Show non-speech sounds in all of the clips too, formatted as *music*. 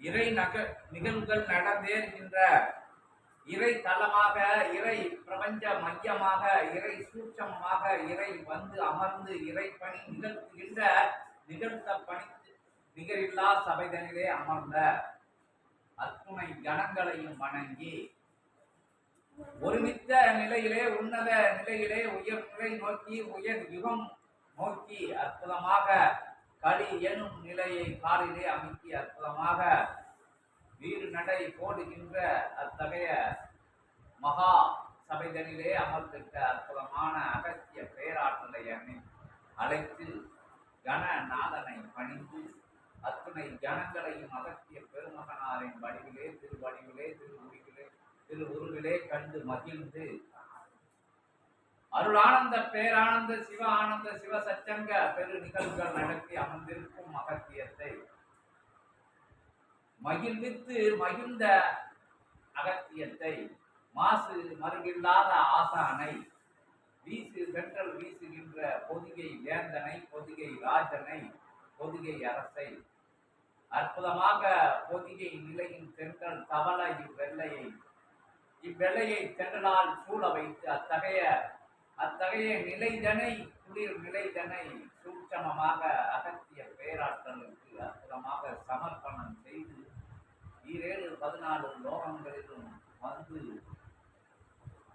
இறை நக நிகழ்வுகள் நடந்தேறுகின்ற இறை தளமாக இறை பிரபஞ்ச மையமாக இறை சூட்சமாக இறை வந்து அமர்ந்து இறை பணி நிகழ்த்துகின்ற நிகழ்த்த பணி நிகரில்லா சபைதனிலே அமர்ந்த அத்துணை கணங்களையும் வணங்கி ஒருமித்த நிலையிலே உன்னத நிலையிலே உயர் நிலை நோக்கி உயர் யுகம் நோக்கி அற்புதமாக களி எனும் நிலையை காலிலே அமைக்கி அற்புதமாக வீடு நடை போடுகின்ற அத்தகைய மகா சபைதனிலே அமர்ந்திட்ட அற்புதமான அகத்திய பேராற்றலை அணி அழைத்து கணநாதனை பணிந்து அத்துணை கணங்களையும் அகத்திய பெருமகனாரின் வடிவிலே திருவடிவிலே திருவுருவிலே திருவுருவிலே கண்டு மகிழ்ந்து அருளானந்த பேரானந்த சிவ ஆனந்த சிவ சச்சங்க பெரு நிகழ்வுகள் நடத்தி அமர்ந்திருக்கும் அகத்தியத்தை. மகிழ்வித்து மகிழ்ந்த அகத்தியத்தை மாசு மறுவில்லாத ஆசானை வீசு சென்றல் வீசுகின்ற பொதிகை வேந்தனை பொதிகை ராஜனை பொதிகை அரசை. அற்புதமாக பொதிகை நிலையின் சென்றல் தவள இவ்வெல்லையை இவ்வெல்லையை சென்றலால் சூழ வைத்து அத்தகைய அத்தகைய நிலைதனை குளிர் நிலைதனை சூட்சமமாக அகத்திய பேராற்றலுக்கு அற்புதமாக சமர்ப்பணம் செய்து ஈரேழு பதினாலு லோகங்களிலும் வந்து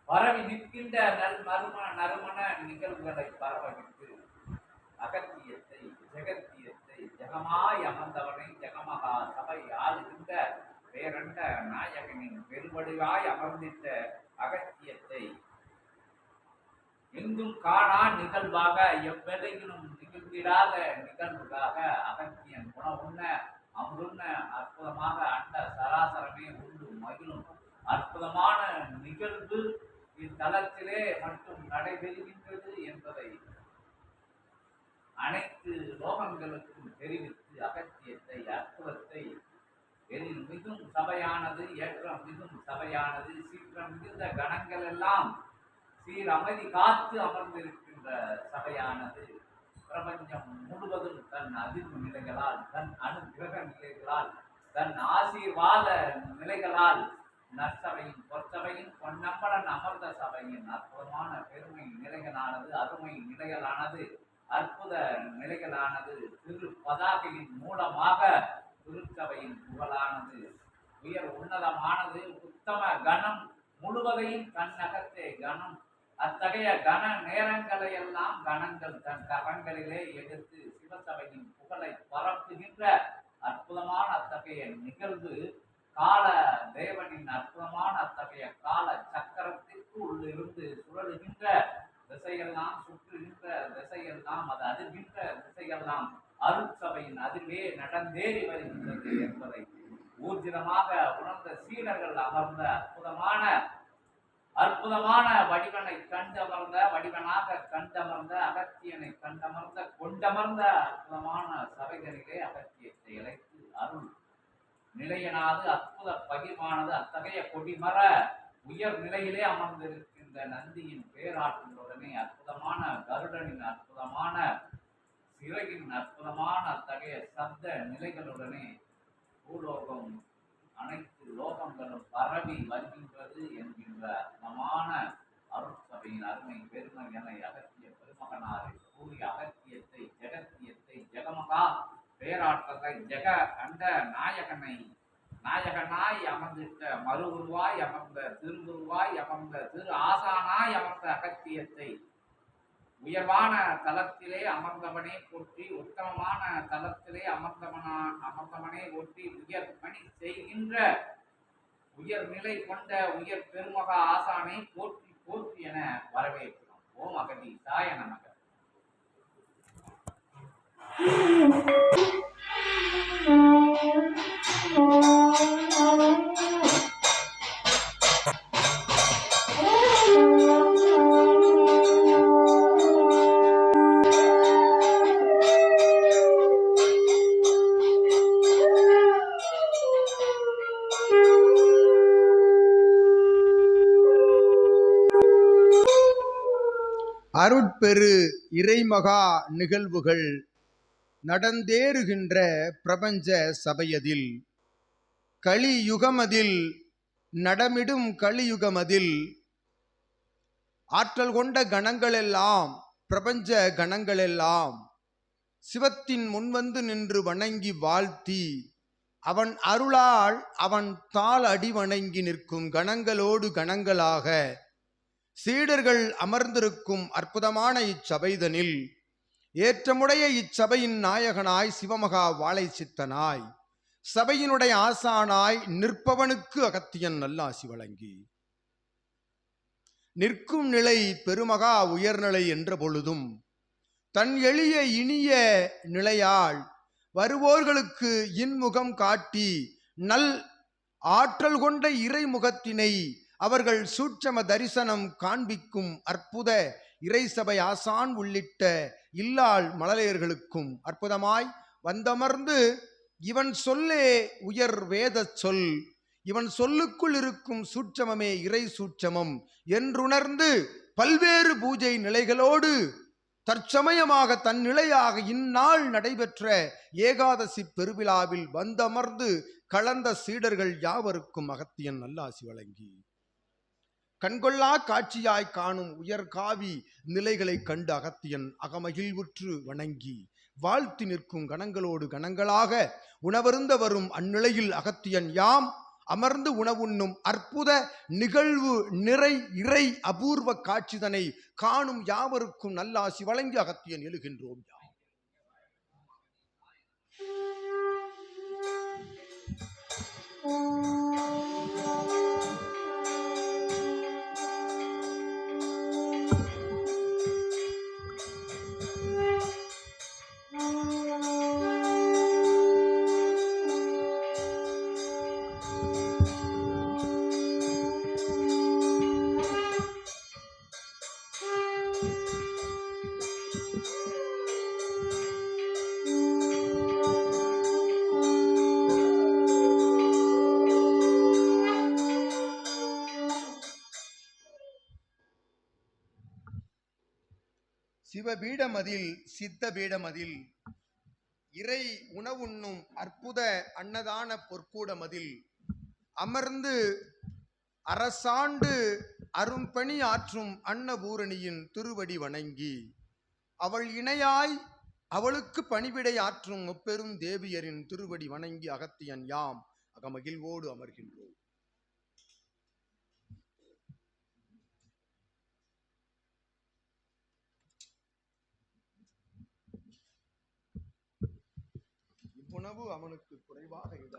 பரவி நிற்கின்ற நல் மரும நறுமண நிகழ்வுகளை பரவவிட்டு அகத்தியத்தை ஜெகத்தியத்தை ஜெகமாய் அமர்ந்தவனை ஜெகமகா சபை ஆளுகின்ற பேரண்ட நாயகனின் பெருவடிவாய் அமர்ந்திட்ட அகத்தியத்தை எங்கும் காணா நிகழ்வாக எவ்வளையிலும் நிகழ்ந்திடாத நிகழ்வுக்காக அகத்தியன் குணவுண்ண அமருண்ண அற்புதமாக அண்ட சராசரமே உண்டு மகிழும். அற்புதமான நிகழ்வு இத்தலத்திலே மட்டும் நடைபெறுகின்றது என்பதை அனைத்து லோகங்களுக்கும் தெரிவித்து அகத்தியத்தை அற்புதத்தை எதில் மிகும் சபையானது ஏற்றம் மிகும் சபையானது சீற்றம் மிகுந்த கணங்கள் எல்லாம் சீர் அமைதி காத்து அமர்ந்திருக்கின்ற சபையானது பிரபஞ்சம் முழுவதும் தன் அதிர்வு நிலைகளால் தன் அனுகிரக நிலைகளால் தன் ஆசீர்வாத நிலைகளால் நற்சபையின் பொற்சபையின் பொன்னம்பலன் அமர்ந்த சபையின் அற்புதமான பெருமை நிலைகளானது அருமை நிலைகளானது அற்புத நிலைகளானது திரு பதாகையின் மூலமாக திருச்சபையின் புகழானது. உயர் உன்னதமானது உத்தம கணம் முழுவதையும் தன்னகத்தே கணம் அத்தகைய கன நேரங்களை எல்லாம் கணங்கள் தன் கரங்களிலே எடுத்து சிவசபையின் புகழை பரப்புகின்ற அற்புதமான அத்தகைய நிகழ்வு கால தேவனின் அற்புதமான அத்தகைய கால சக்கரத்திற்கு உள்ளிருந்து சுழலுகின்ற திசையெல்லாம் சுற்றுகின்ற திசையெல்லாம் அது அதிர்கின்ற திசையெல்லாம் அருட்சபையின் அதிர்வே நடந்தேறி வருகின்றது என்பதை ஊர்ஜிதமாக உணர்ந்த சீடர்கள் அமர்ந்த அற்புதமான அற்புதமான வடிவனை கண்டமர்ந்த வடிவனாக கண்டமர்ந்த அகத்தியனை கண்டமர்ந்த கொண்டமர்ந்த அற்புதமான சபைகளிலே அகத்தியத்தை இழைத்து அருள். நிலையனாது அற்புத பகிர்வானது அத்தகைய கொடிமர உயர் நிலையிலே அமர்ந்திருக்கின்ற நந்தியின் பேராற்றலுடனே அற்புதமான கருடனின் அற்புதமான சிறகின் அற்புதமான அத்தகைய சப்த நிலைகளுடனே பூலோகம் அனைத்து லோகங்களும் பரவி வருகின்றது என்கின்ற அற்புதமான அருட்சபையின் அருமை பெருமை என அகத்திய பெருமகனாரை கூறி அகத்தியத்தை ஜெகத்தியத்தை ஜெகமகா பேராற்றலை ஜெக அண்ட நாயகனை நாயகனாய் அமர்ந்திட்ட மறு உருவாய் அமர்ந்த திருவுருவாய் அமர்ந்த திரு ஆசானாய் அமர்ந்த அகத்தியத்தை உயர்வான தலத்திலே அமர்ந்தவனே போற்றி உத்தமமான தலத்திலே அமர்ந்தவனா அமர்ந்தவனே ஒட்டி உயர் பணி செய்கின்ற உயர்நிலை கொண்ட உயர் பெருமகா ஆசானை போற்றி போற்றி என வரவேற்கிறோம். ஓம் அகதி சாய நமக *laughs* அருட்பெரு இறைமகா நிகழ்வுகள் நடந்தேறுகின்ற பிரபஞ்ச சபையதில். கலியுகமதில் நடமிடும் கலியுகமதில் ஆற்றல் கொண்ட கணங்களெல்லாம் பிரபஞ்ச கணங்களெல்லாம் சிவத்தின் முன்வந்து நின்று வணங்கி வாழ்த்தி அவன் அருளால் அவன் தாள் அடி வணங்கி நிற்கும் கணங்களோடு கணங்களாக சீடர்கள் அமர்ந்திருக்கும் அற்புதமான இச்சபைதனில் ஏற்றமுடைய இச்சபையின் நாயகனாய் சிவமகா வாழை சித்தனாய் சபையினுடைய ஆசானாய் நிற்பவனுக்கு அகத்தியன் நல்லாசி வழங்கி. நிற்கும் நிலை பெருமகா உயர்நிலை என்ற பொழுதும் தன் எளிய இனிய நிலையால் வருவோர்களுக்கு இன்முகம் காட்டி நல் ஆற்றல் கொண்ட இறைமுகத்தினை அவர்கள் சூட்சம தரிசனம் காண்பிக்கும் அற்புத இறைசபை ஆசான் உள்ளிட்ட இல்லாள் மழலையர்களுக்கும் அற்புதமாய் வந்தமர்ந்து இவன் சொல்லே உயர் வேத சொல் இவன் சொல்லுக்குள் இருக்கும் சூட்சமமே இறை சூட்சமம் என்றுணர்ந்து பல்வேறு பூஜை நிலைகளோடு தற்சமயமாக தன் நிலையாக இந்நாள் நடைபெற்ற ஏகாதசி பெருவிழாவில் வந்தமர்ந்து கலந்த சீடர்கள் யாவருக்கும் அகத்தியன் நல்லாசி வழங்கி. கண்கொள்ளா காட்சியாய் காணும் உயர்காவி நிலைகளை கண்டு அகத்தியன் அகமகிழ்வுற்று வணங்கி வாழ்த்தி நிற்கும் கணங்களோடு கணங்களாக உணவருந்த வரும் அந்நிலையில் அகத்தியன் யாம்? அமர்ந்து உணவுண்ணும் அற்புத நிகழ்வு நிறை இறை அபூர்வ காட்சிதனை காணும் யாவருக்கும் நல்லாசி வழங்கி அகத்தியன் எழுகின்றோம் யாம்? பீடமதில் சித்த பீடமதில் இறை உணவுண்ணும் அற்புத அன்னதான பொற்கூடமதில் அமர்ந்து அரசாண்டு அரும்பணி ஆற்றும் அன்னபூரணியின் திருவடி வணங்கி அவள் இணையாய் அவளுக்கு பணிவிடை ஆற்றும் முப்பெரும் தேவியரின் திருவடி வணங்கி அகத்தியன் யாம் அகமகிழ்வோடு அமர்கின்றோம். இவ்வுணவு அவனுக்கு குறைவாக இது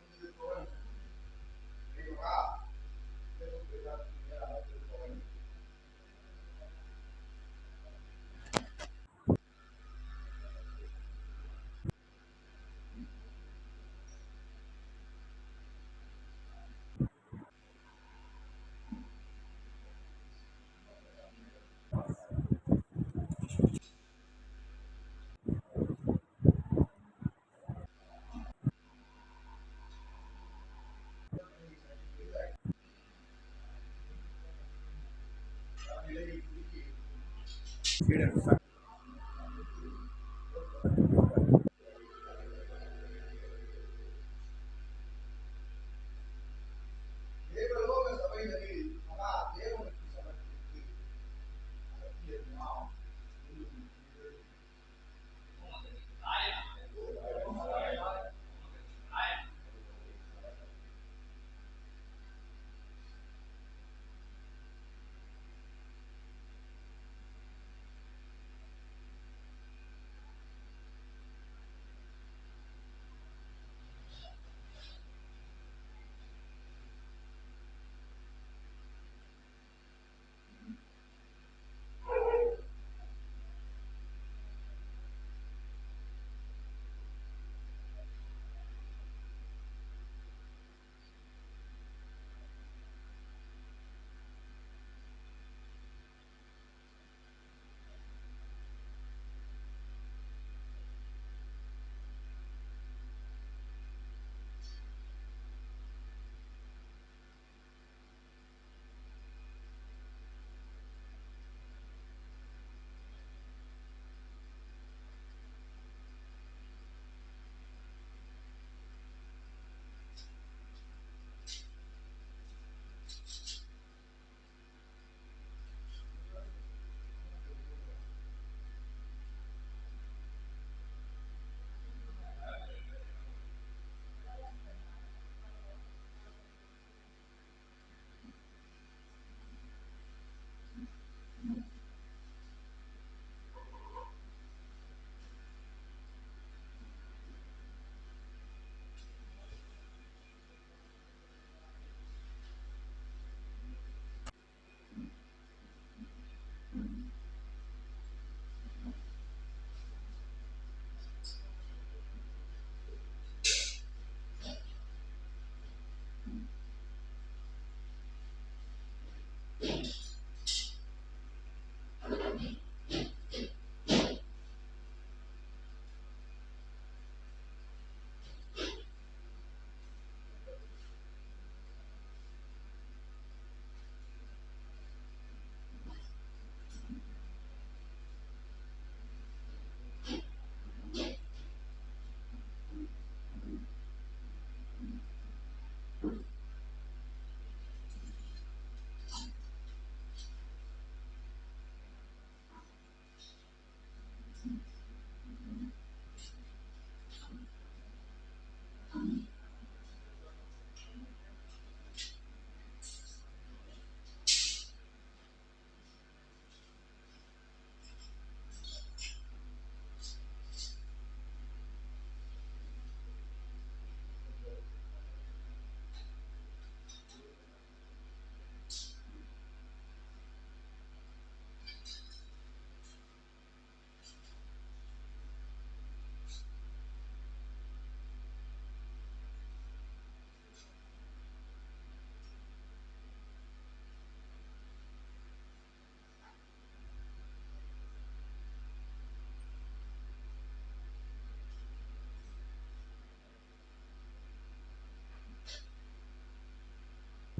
சீடர்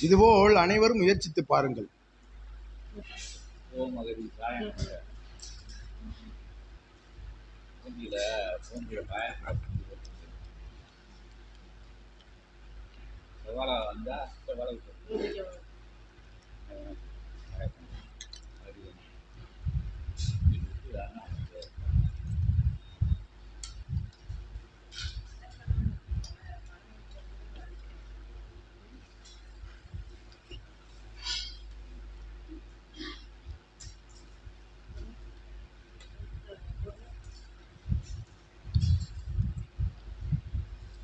இதுபோல் அனைவரும் முயற்சித்து பாருங்கள். ஓம் செவ்வாழை வந்தா செவ்வாழை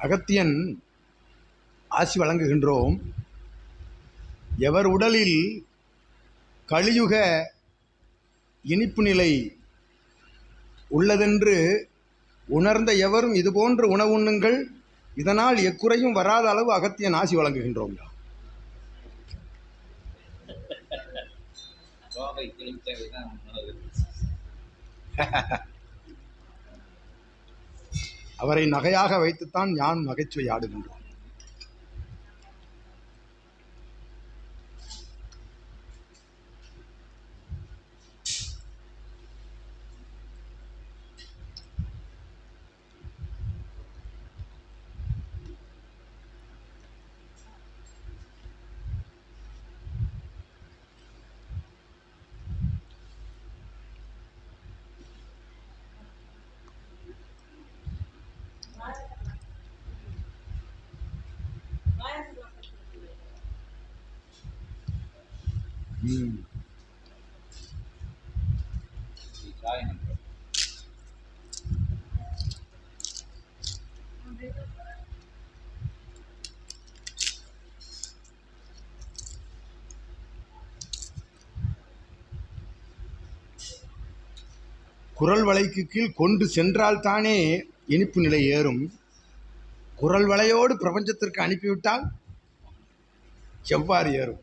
அகத்தியன் ஆசி வழங்குகின்றோம். எவர் உடலில் கலியுக இனிப்பு நிலை உள்ளதென்று உணர்ந்த எவரும் இதுபோன்ற உணவு உண்ணுங்கள். இதனால் எக்குறையும் வராத அளவு அகத்தியன் ஆசி வழங்குகின்றோம். கோவை *laughs* அவரை நகையாக வைத்துத்தான் யான் நகைச்சுவை ஆடுகின்றோம் குரல் வலைக்கு கீழ் கொண்டு சென்றால்தானே இனிப்பு நிலை ஏறும். குரல் வலையோடு பிரபஞ்சத்திற்கு அனுப்பிவிட்டால் எவ்வாறு ஏறும்?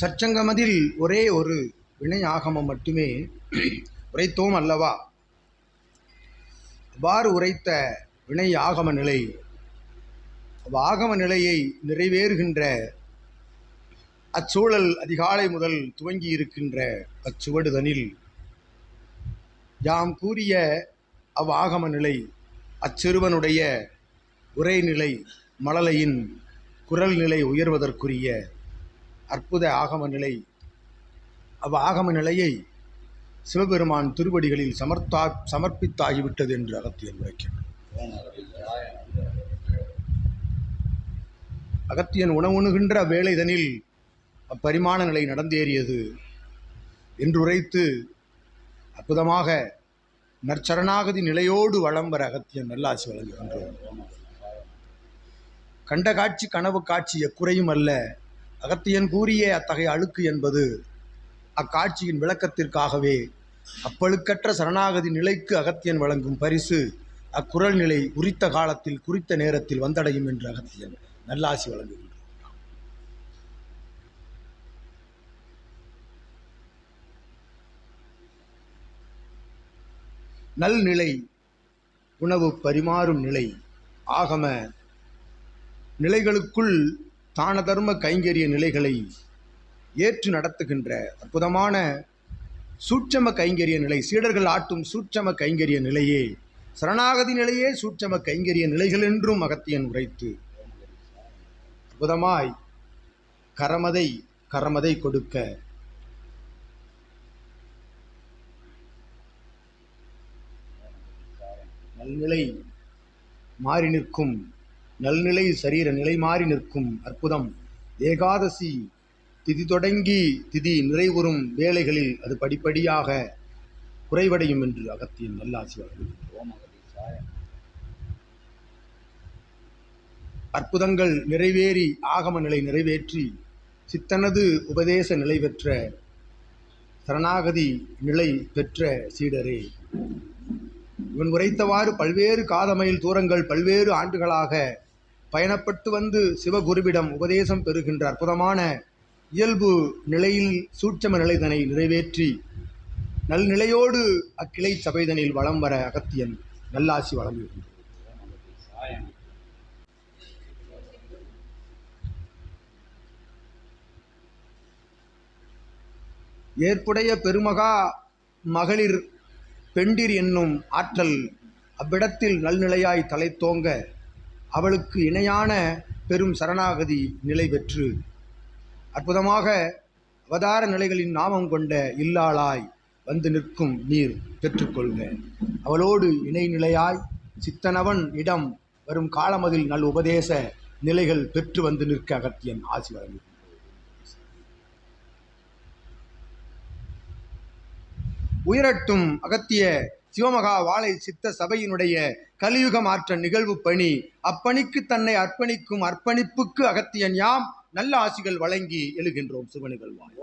சச்சங்கமதில் ஒரே ஒரு வினை ஆகமம் மட்டுமே உரைத்தோம் அல்லவா? அவ்வாறு உரைத்த வினை ஆகம நிலை. ஆகம நிலையை நிறைவேறுகின்ற அச்சூழல் அதிகாலை முதல் துவங்கி இருக்கின்ற அச்சுவடுதனில் யாம் கூறிய அவ்வாகம நிலை அச்சிறுவனுடைய உரைநிலை மழலையின் குரல் நிலை உயர்வதற்குரிய அற்புத ஆகம நிலை. அவ் ஆகம நிலையை சிவபெருமான் திருவடிகளில் சமர்த்தா சமர்ப்பித்தாகிவிட்டது என்று அகத்தியன் உரைக்கிறார் அகத்தியன் உணவுணுகின்ற வேலைதனில் அப்பரிமாண நிலை நடந்தேறியது என்று உரைத்து அற்புதமாக நற்சரணாகதி நிலையோடு வளம் வர அகத்தியன் நல்லாசி வழங்குகின்றோம் கண்ட காட்சி கனவு காட்சி எக்குறையும் அல்ல. அகத்தியன் கூறிய அத்தகைய அழுக்கு என்பது அக்காட்சியின் விளக்கத்திற்காகவே அப்பழுக்கற்ற சரணாகதி நிலைக்கு அகத்தியன் வழங்கும் பரிசு அக்குரல் நிலை உரித்த காலத்தில் குறித்த நேரத்தில் வந்தடையும் என்று அகத்தியன் நல்லாசி வழங்குகின்றார் நல்நிலை உணவு பரிமாறும் நிலை ஆகம நிலைகளுக்குள் தான தர்ம கைங்கரிய நிலைகளை ஏற்று நடத்துகின்ற அற்புதமான சூட்சம கைங்கரிய நிலை சீடர்கள் ஆட்டும் சூட்சம கைங்கரிய நிலையே சரணாகதி நிலையே சூட்சம கைங்கரிய நிலைகள் என்றும் அகத்தியன் உரைத்து அற்புதமாய் கரமதை கரமதை கொடுக்க. நல்நிலை மாறி நிற்கும் நல்நிலை சரீர நிலை மாறி நிற்கும் அற்புதம் ஏகாதசி திதி தொடங்கி திதி நிறைவுறும் வேலைகளில் அது படிப்படியாக குறைவடையும் என்று அகத்தியன் நல்லாசி அற்புதங்கள் நிறைவேறி ஆகம நிலை நிறைவேற்றி சித்தனது உபதேச நிலை பெற்ற சரணாகதி நிலை பெற்ற சீடரே. இவன் உரைத்தவாறு பல்வேறு காதமையில் தூரங்கள் பல்வேறு ஆண்டுகளாக பயணப்பட்டு வந்து சிவகுருவிடம் உபதேசம் பெறுகின்ற அற்புதமான இயல்பு நிலையில் சூட்சம நிலைதனை நிறைவேற்றி நல்நிலையோடு அக்கிளை சபைதனில் வலம் வர அகத்தியன் நல்லாசி வழங்குகிறது ஏற்புடைய பெருமகா மகளிர் பெண்டிர் என்னும் ஆற்றல் அவ்விடத்தில் நல்நிலையாய் தலைத்தோங்க அவளுக்கு இணையான பெரும் சரணாகதி நிலை பெற்று அற்புதமாக அவதார நிலைகளின் நாமம் கொண்ட இல்லாளாய் வந்து நிற்கும் நீர் பெற்றுக்கொள்க. அவளோடு இணைநிலையாய் சித்தனவன் இடம் வரும் காலமதில் நல் உபதேச நிலைகள் பெற்று வந்து நிற்க அகத்தியன் ஆசி வழங்கும் உயரட்டும் அகத்திய சிவமகா வாழை சித்த சபையினுடைய கலியுக மாற்ற நிகழ்வு பணி அப்பணிக்கு தன்னை அர்ப்பணிக்கும் அர்ப்பணிப்புக்கு அகத்தியன் யாம் நல்ல ஆசிகள் வழங்கி எழுகின்றோம் சிவனிகழ்வாய்